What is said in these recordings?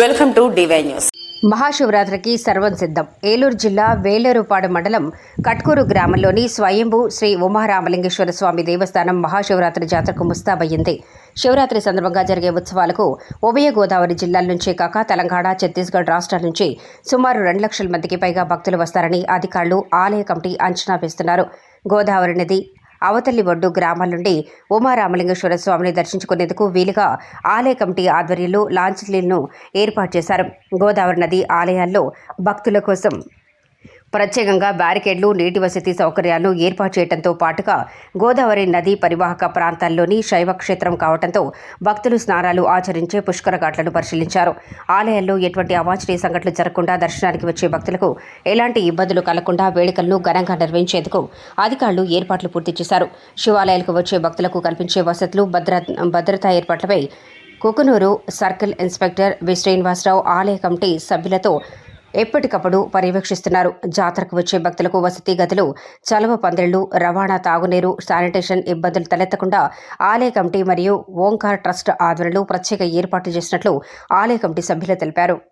Welcome to DY news. మహాశివరాత్రికి సర్వం సిద్ధం. ఏలూరు జిల్లా వేలేరుపాడు మండలం కట్కూరు గ్రామంలోని స్వయంభూ శ్రీ ఉమారామలింగేశ్వర స్వామి దేవస్థానం మహాశివరాత్రి జాతరకు ముస్తాబయ్యింది. శివరాత్రి సందర్భంగా జరిగే ఉత్సవాలకు ఉభయ గోదావరి జిల్లాల నుంచే కాక తెలంగాణ ఛత్తీస్గఢ్ రాష్ట్రాల నుంచి సుమారు రెండు లక్షల మందికి పైగా భక్తులు వస్తారని అధికారులు ఆలయ కమిటీ అంచనా వేస్తున్నారు. గోదావరి నది అవతల్లి ఒడ్డు గ్రామాల నుండి ఉమారామలింగేశ్వర స్వామిని దర్శించుకునేందుకు వీలుగా ఆలయ కమిటీ ఆధ్వర్యంలో లాంచ్లను ఏర్పాటు చేశారు. గోదావరి నది ఆలయాల్లో భక్తుల కోసం ప్రత్యేకంగా బ్యారికేడ్లు నీటి వసతి సౌకర్యాలను ఏర్పాటు చేయడంతో పాటుగా గోదావరి నదీ పరివాహక ప్రాంతాల్లోని శైవ క్షేత్రం కావడంతో భక్తులు స్నానాలు ఆచరించే పుష్కర ఘాట్లను పరిశీలించారు. ఆలయాల్లో ఎటువంటి అవాంఛనీయ సంఘటనలు జరగకుండా దర్శనానికి వచ్చే భక్తులకు ఎలాంటి ఇబ్బందులు కలగకుండా వేడుకలను ఘనంగా నిర్వహించేందుకు అధికారులు ఏర్పాట్లు పూర్తి చేశారు. శివాలయాలకు వచ్చే భక్తులకు కల్పించే వసతులు భద్ర భద్రతా ఏర్పాట్లపై Kukunuru circle inspector V. Srinivasarao ఆలయ కమిటీ సభ్యులతో ఎప్పటికప్పుడు పర్యవేక్షిస్తున్నారు. జాతరకు వచ్చే భక్తులకు వసతి గదులు చలవ పందిళ్ళు రవాణా తాగునీరు శానిటేషన్ ఇబ్బందులు తలెత్తకుండా ఆలయ కమిటీ మరియు ఓంకార్ ట్రస్ట్ ఆధ్వర్యంలో ప్రత్యేక ఏర్పాట్లు చేసినట్లు ఆలయ కమిటీ సభ్యులు తెలిపారు.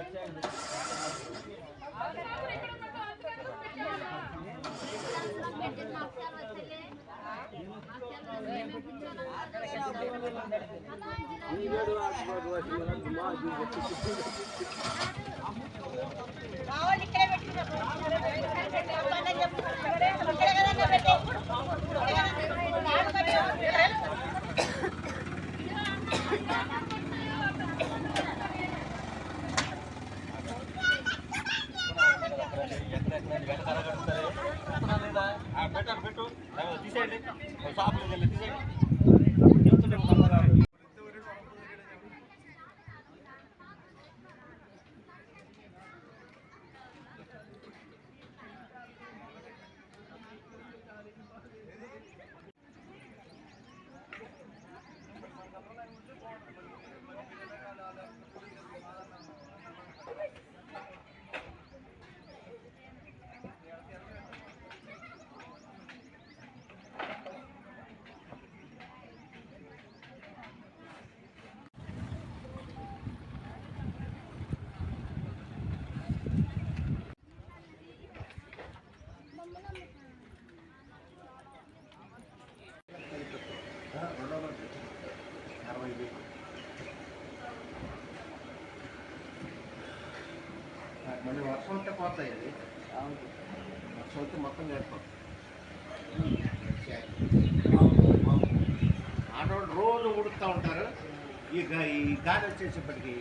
తీసేయండి మళ్ళీ వర్షం వస్తే పోతాయి అది వర్షం వస్తే మొత్తం చేస్తాం. ఆడవాళ్ళు రోజు ఉడుకుతూ ఉంటారు. ఈ గాలి వచ్చేసేపటికి